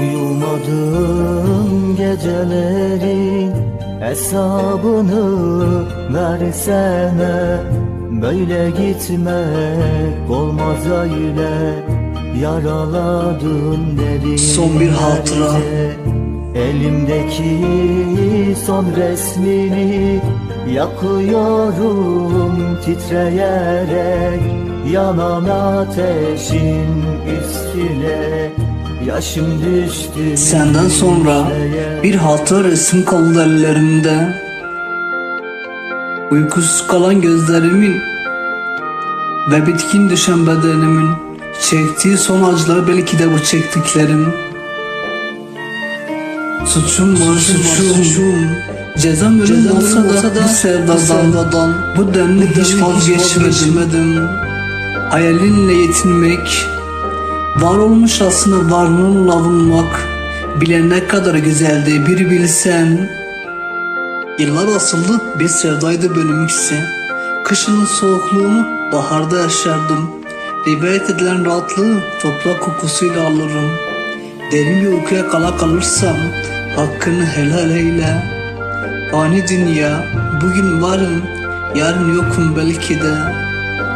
Uyumadığım gecelerin hesabını versene. Böyle gitmek olmaz öyle. Yaraladın derin Son bir hatıra. Elimdeki son resmini Yakıyorum titreyerek. Yanan ateşin üstüne Senden sonra bir hatıra resim kaldı ellerimde Uykusuz kalan gözlerimin Ve bitkin düşen bedenimin Çektiği son acılar belki de bu çektiklerim. Suçum var suçum Cezam ölüm olsa da bu sevdadan Bu denli hiç vazgeçmedim. Hayalinle yetinmek Var olmuş aslında varlığınla avunmak Bile ne kadar güzeldi bir bilsen. Yıllar asıllı bir sevdaydı benimkisi Kışının soğukluğunu baharda yaşardım. Rivayet edilen rahatlığı toprak kokusuyla alırım. Derin bir uykuya kala kalırsam Hakkını helal eyle. Fani dünya Bugün varım Yarın yokum belki de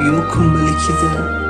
Yokum belki de